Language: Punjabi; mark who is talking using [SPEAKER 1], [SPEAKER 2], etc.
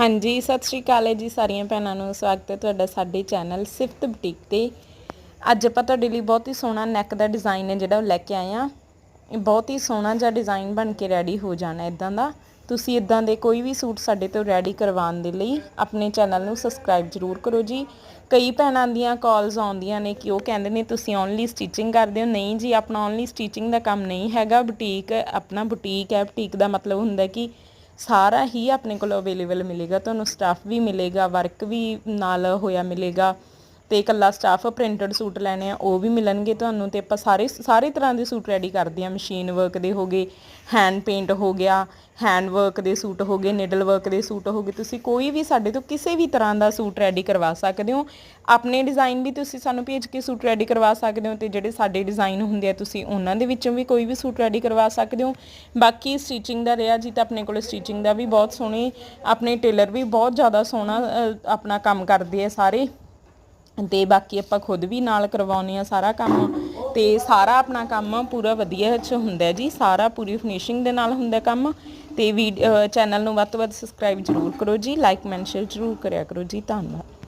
[SPEAKER 1] ਹਾਂਜੀ, ਸਤਿ ਸ਼੍ਰੀ ਅਕਾਲ ਹੈ ਜੀ ਸਾਰੀਆਂ ਭੈਣਾਂ ਨੂੰ। ਸਵਾਗਤ ਹੈ ਤੁਹਾਡਾ ਸਾਡੇ ਚੈਨਲ ਸਿਫਤ ਬੁਟੀਕ ਤੇ। ਅੱਜ ਆਪਾਂ ਤੁਹਾਡੇ ਲਈ ਬਹੁਤ ਹੀ ਸੋਹਣਾ ਨੈਕ ਦਾ ਡਿਜ਼ਾਈਨ ਹੈ ਜਿਹੜਾ ਉਹ ਲੈ ਕੇ ਆਏ ਆ ਬਹੁਤ ਹੀ ਸੋਹਣਾ ਜਿਹਾ ਡਿਜ਼ਾਈਨ ਬਣ ਕੇ ਰੈਡੀ ਹੋ ਜਾਣਾ ਇਦਾਂ ਦਾ। ਤੁਸੀਂ ਇਦਾਂ ਦੇ ਕੋਈ ਵੀ ਸੂਟ ਸਾਡੇ ਤੋਂ ਰੈਡੀ ਕਰਵਾਉਣ ਦੇ ਲਈ ਆਪਣੇ ਚੈਨਲ ਨੂੰ ਸਬਸਕ੍ਰਾਈਬ ਜ਼ਰੂਰ ਕਰੋ ਜੀ। ਕਈ ਭੈਣਾਂ ਦੀਆਂ ਕਾਲਸ ਆਉਂਦੀਆਂ ਨੇ ਕਿ ਉਹ ਕਹਿੰਦੇ ਨੇ, ਤੁਸੀਂ ਓਨਲੀ ਸਟਿਚਿੰਗ ਕਰਦੇ ਹੋ? ਨਹੀਂ ਜੀ, ਆਪਣਾ ਓਨਲੀ ਸਟਿਚਿੰਗ ਦਾ ਕੰਮ ਨਹੀਂ ਹੈਗਾ। ਬੁਟੀਕ, ਆਪਣਾ ਬੁਟੀਕ ਹੈ। ਬੁਟੀਕ ਦਾ ਮਤਲਬ ਹੁੰਦਾ ਕਿ ਸਾਰਾ ਹੀ ਆਪਣੇ ਕੋਲ ਅਵੇਲੇਬਲ ਮਿਲੇਗਾ, ਤੁਹਾਨੂੰ ਸਟਾਫ ਵੀ ਮਿਲੇਗਾ ਵਰਕ ਵੀ ਨਾਲ ਹੋਇਆ ਮਿਲੇਗਾ। ਤੇ ਇਕੱਲਾ ਸਟਾਫ ਪ੍ਰਿੰਟਡ ਸੂਟ ਲੈਣੇ ਆ, ਉਹ ਵੀ ਮਿਲਣਗੇ ਤੁਹਾਨੂੰ ਤੇ ਆਪਾਂ ਸਾਰੇ ਸਾਰੇ ਤਰ੍ਹਾਂ ਦੇ ਸੂਟ ਰੈਡੀ ਕਰਦੇ ਆ। ਮਸ਼ੀਨ ਵਰਕ ਦੇ ਹੋਗੇ ਹੈਂਡ ਪੇਂਟ ਹੋ ਗਿਆ ਹੈਂਡ ਵਰਕ ਦੇ ਸੂਟ ਹੋਗੇ ਨਿਡਲ ਵਰਕ ਦੇ ਸੂਟ ਹੋਗੇ ਤੁਸੀਂ ਕੋਈ ਵੀ ਸਾਡੇ ਤੋਂ ਕਿਸੇ ਵੀ ਤਰ੍ਹਾਂ ਦਾ ਸੂਟ ਰੈਡੀ ਕਰਵਾ ਸਕਦੇ ਹੋ। ਆਪਣੇ ਡਿਜ਼ਾਈਨ ਵੀ ਤੁਸੀਂ ਸਾਨੂੰ ਭੇਜ ਕੇ ਸੂਟ ਰੈਡੀ ਕਰਵਾ ਸਕਦੇ ਹੋ ਤੇ ਜਿਹੜੇ ਸਾਡੇ ਡਿਜ਼ਾਈਨ ਹੁੰਦੇ ਆ, ਤੁਸੀਂ ਉਹਨਾਂ ਦੇ ਵਿੱਚੋਂ ਵੀ ਕੋਈ ਵੀ ਸੂਟ ਰੈਡੀ ਕਰਵਾ ਸਕਦੇ ਹੋ। ਬਾਕੀ ਸਟਿਚਿੰਗ ਦਾ ਰਿਹਾ ਜੀ ਤਾਂ ਆਪਣੇ ਕੋਲ ਸਟਿਚਿੰਗ ਦਾ ਵੀ ਬਹੁਤ ਸੋਹਣੇ, ਆਪਣੇ ਟੇਲਰ ਵੀ ਬਹੁਤ ਜ਼ਿਆਦਾ ਸੋਹਣਾ ਆਪਣਾ ਕੰਮ ਕਰਦੇ ਆ ਸਾਰੇ। ਤੇ ਬਾਕੀ ਆਪਾਂ ਖੁਦ ਵੀ ਨਾਲ ਕਰਵਾਉਨੇ ਆ ਸਾਰਾ ਕੰਮ। ਤੇ ਸਾਰਾ ਆਪਣਾ ਕੰਮ ਪੂਰਾ ਵਧੀਆ ਚ ਹੁੰਦਾ ਜੀ, ਸਾਰਾ ਪੂਰੀ ਫਿਨਿਸ਼ਿੰਗ ਦੇ ਨਾਲ ਹੁੰਦਾ ਕੰਮ। ਤੇ ਵੀ ਚੈਨਲ ਨੂੰ ਵੱਧ ਤੋਂ ਵੱਧ ਸਬਸਕ੍ਰਾਈਬ ਜ਼ਰੂਰ ਕਰੋ ਜੀ ਲਾਈਕ ਮੈਂਸ਼ਨ ਜ਼ਰੂਰ ਕਰਿਆ ਕਰੋ ਜੀ, ਧੰਨਵਾਦ।